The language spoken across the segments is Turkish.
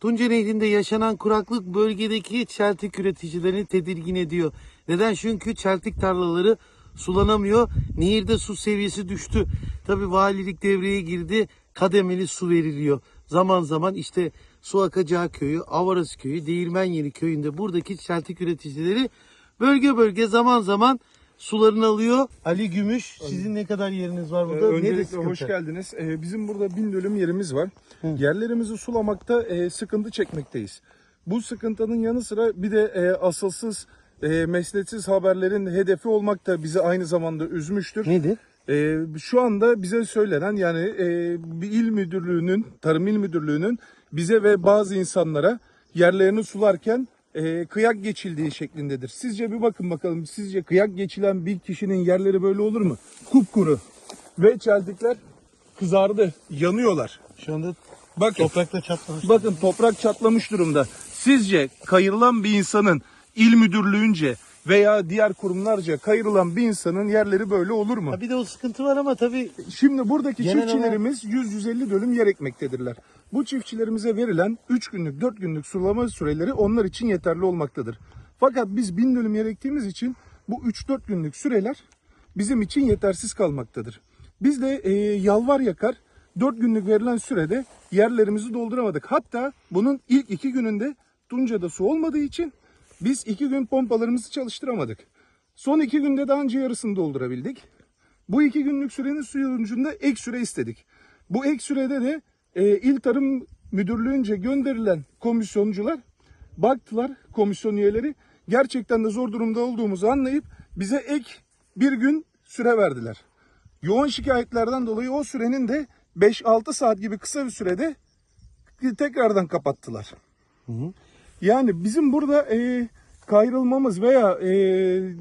Tunca Nehri'nde yaşanan kuraklık bölgedeki çeltik üreticilerini tedirgin ediyor. Neden? Çünkü çeltik tarlaları sulanamıyor. Nehirde su seviyesi düştü. Tabi valilik devreye girdi. Kademeli su veriliyor. Zaman zaman işte su akacağı köyü, Avarası köyü, Değirmen Yeni köyünde buradaki çeltik üreticileri bölge bölge zaman zaman sularını alıyor. Ali Gümüş sizin ne kadar yeriniz var Ee, burada? Nedir Öncelikle hoş geldiniz. Ee, Bizim burada bin dönüm yerimiz var. Yerlerimizi sulamakta e, sıkıntı çekmekteyiz. Bu sıkıntının yanı sıra bir de e, asılsız, e, mesnetsiz haberlerin hedefi olmak da bizi aynı zamanda üzmüştür. Nedir? Ee, şu anda bize söylenen yani e, bir il müdürlüğünün, tarım il müdürlüğünün bize ve bazı insanlara yerlerini sularken e, kıyak geçildiği şeklindedir. Sizce bir bakın bakalım sizce kıyak geçilen bir kişinin yerleri böyle olur mu? Kupkuru ve çeltikler kızardı, yanıyorlar. Şu anda Bakın. toprakta çatlamış. Bakın toprak çatlamış durumda. Sizce kayırılan bir insanın il müdürlüğünce veya diğer kurumlarca kayırılan bir insanın yerleri böyle olur mu? Ha bir de o sıkıntı var ama tabii Şimdi buradaki Genel çiftçilerimiz 100-150 dönüm yer ekmektedirler. Bu çiftçilerimize verilen 3 günlük 4 günlük sulama süreleri onlar için yeterli olmaktadır. Fakat biz 1000 dönüm yer ektiğimiz için bu 3-4 günlük süreler bizim için yetersiz kalmaktadır. Biz de e, yalvar yakar 4 günlük verilen sürede yerlerimizi dolduramadık. Hatta bunun ilk 2 gününde Tunca'da su olmadığı için biz 2 gün pompalarımızı çalıştıramadık. Son 2 günde de anca yarısını doldurabildik. Bu iki günlük sürenin sonucunda ek süre istedik. Bu ek sürede de e, İl Tarım Müdürlüğü'nce gönderilen komisyoncular baktılar komisyon üyeleri gerçekten de zor durumda olduğumuzu anlayıp bize ek bir gün süre verdiler. Yoğun şikayetlerden dolayı o sürenin de 5-6 saat gibi kısa bir sürede tekrardan kapattılar. Yani bizim burada e, kayrılmamız veya e,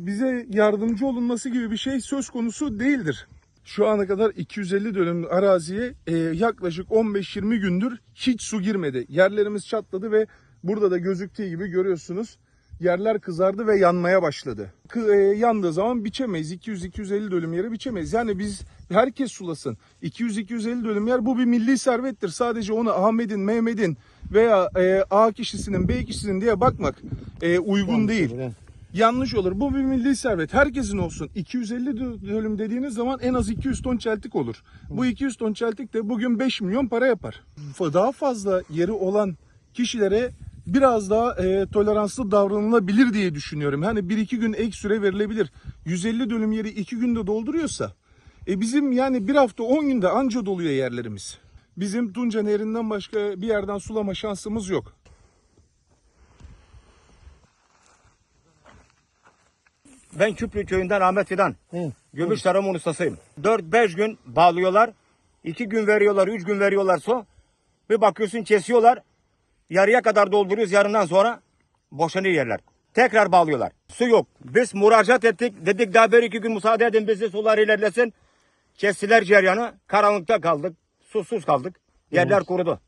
bize yardımcı olunması gibi bir şey söz konusu değildir. Şu ana kadar 250 dönüm araziye e, yaklaşık 15-20 gündür hiç su girmedi. Yerlerimiz çatladı ve burada da gözüktüğü gibi görüyorsunuz yerler kızardı ve yanmaya başladı. Kı- e, yandığı zaman biçemeyiz. 200-250 dönüm yere biçemeyiz. Yani biz herkes sulasın. 200-250 dönüm yer bu bir milli servettir. Sadece onu Ahmet'in, Mehmet'in veya e, A kişisinin, B kişisinin diye bakmak e, uygun değil. öyle. Yanlış olur. Bu bir milli servet. Herkesin olsun. 250 dö- dönüm dediğiniz zaman en az 200 ton çeltik olur. Bu 200 ton çeltik de bugün 5 milyon para yapar. Daha fazla yeri olan kişilere biraz daha e, toleranslı davranılabilir diye düşünüyorum. Hani 1-2 gün ek süre verilebilir. 150 dönüm yeri 2 günde dolduruyorsa e bizim yani bir hafta 10 günde anca doluyor yerlerimiz. Bizim Tunca Nehri'nden başka bir yerden sulama şansımız yok. Ben Küplü köyünden Ahmet Fidan. Evet. Gümüş tarım ustasıyım. 4-5 gün bağlıyorlar. 2 gün veriyorlar, 3 gün veriyorlar su. Bir bakıyorsun kesiyorlar. Yarıya kadar dolduruyoruz. Yarından sonra boşanıyor yerler. Tekrar bağlıyorlar. Su yok. Biz müracaat ettik. Dedik daha bir iki gün müsaade edin bizi sular ilerlesin. Kestiler ceryanı. Karanlıkta kaldık. Susuz kaldık. Yerler kurudu.